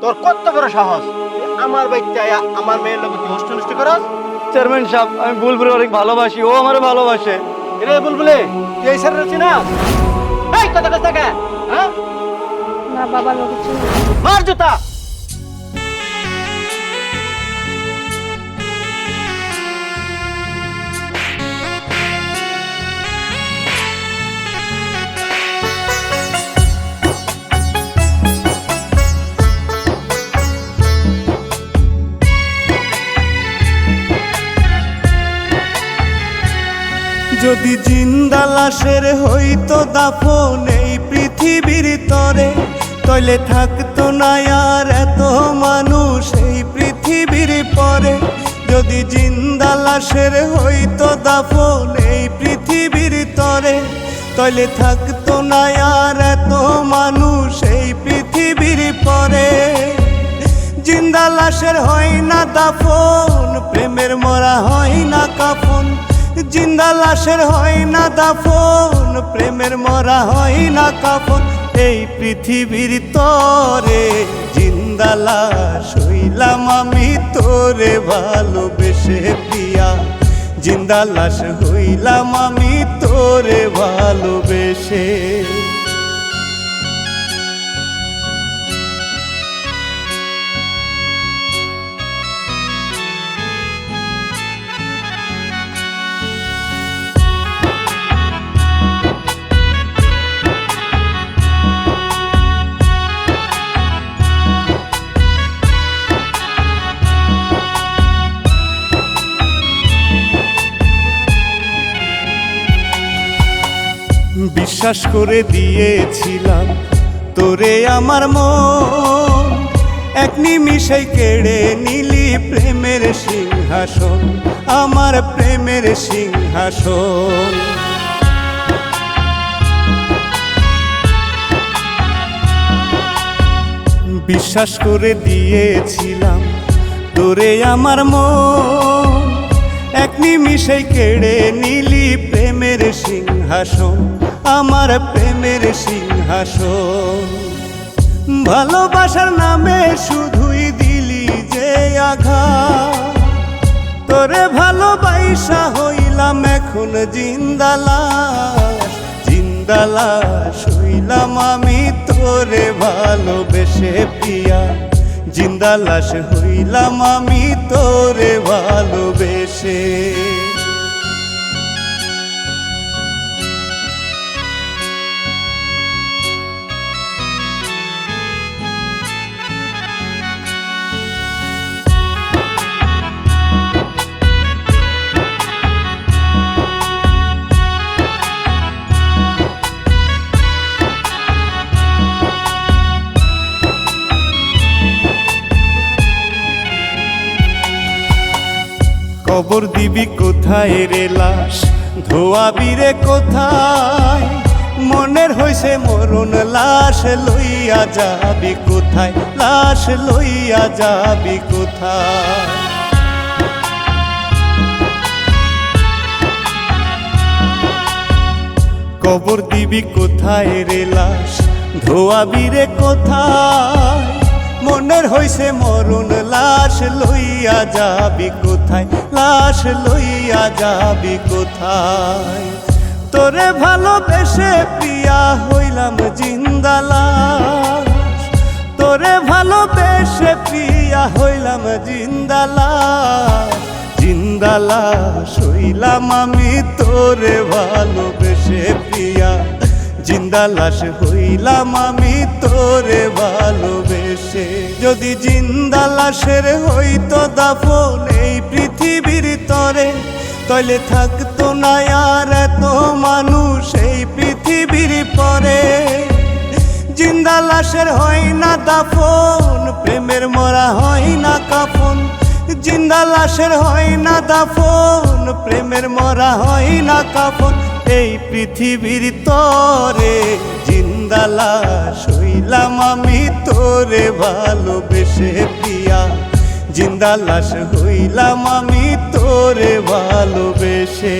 তোর কত বড় সাহস? আমার বাড়িতে আয়া আমার মেয়ের লোক কি হোস্ট নষ্ট করস? চেয়ারম্যান সাহেব আমি বুলবুল অনেক ভালোবাসি ও আমারে ভালোবাসে। রে বুলবুলে তুই এই স্যার রয়েছি না এই কথা কথা কে হ্যাঁ? না বাবা লোক চিনি মার জুতা! যদি জিন্দা লাশের হইতো দাফন এই পৃথিবীর তরে তলে থাকতো না আর এত মানুষ এই পৃথিবীর পরে। যদি জিন্দা লাশের হইতো দাফন এই পৃথিবীর তরে তলে থাকতো না আর এত মানুষ এই পৃথিবীর পরে। জিন্দা লাশের হয় না দাফন, প্রেমের মরা হয় না কাফন। জিন্দা লাশের হয় না দাফন, প্রেমের মরা হয় না কাফন। এই পৃথিবীর তরে জিন্দা লাশ হইলাম আমি তোরে ভালোবেসে পিয়া জিন্দা লাশ হইলাম আমি তোরে ভালোবেসে। বিশ্বাস করে দিয়েছিলাম। তোরে আমার মন, এক নিমিষে কেড়ে নিলি প্রেমের সিংহাসন, আমার প্রেমের সিংহাসন। বিশ্বাস করে দিয়েছিলাম, তোরে আমার মন, এক নিমিষে কেড়ে নিলি প্রেমের সিংহাসন আমার প্রেমের সিংহাসন। ভালোবাসার নামে শুধুই দিলি যে আঘাত। তোরে ভালোবাসা হইলাম এখন জিন্দালাস জিন্দালাস হইলাম আমি তোরে ভালোবেসে প্রিয়া জিন্দালাস হইলাম আমি তোরে ভালোবেসে। কবর দিবি কোথায় রে লাশ? ধোয়াবি রে কোথায়? মনের হইছে মরণ, লাশ লইয়া যাবি কোথায়? লাশ লইয়া যাবি কোথায়? কবর দিবি কোথায় রে লাশ? ধোয়াবি রে কোথায়? মনের হইছে মরণ, লাশ লইয়া যাবি কোথায়? লাশ লইয়া যাবি কোথায়? তোরে ভালোবেসে প্রিয়া হইলাম জিন্দালাশ তোরে ভালোবেসে প্রিয়া হইলাম জিন্দালাশ জিন্দালাশ হইলাম আমি, তোরে ভালোবেসে প্রিয়া জিন্দালাশ হইলাম আমি তোরে ভালোবেসে। যদি জিন্দালাশের হইতো দাফন এই পৃথিবীর তরে তলে থাকতো না আর এত মানুষ এই পৃথিবীর পরে। জিন্দা লাশের হয় না দাফন, প্রেমের মরা হয় না কাফন। জিন্দা লাশের হয় না দাফন, প্রেমের মরা হয় না কাফন। এই পৃথিবীর তরে জিন্দালা শৈলাম আমি তোরে ভালোবেসে পিয়া জিন্দালাস হইলাম আমি তোরে ভালোবেসে।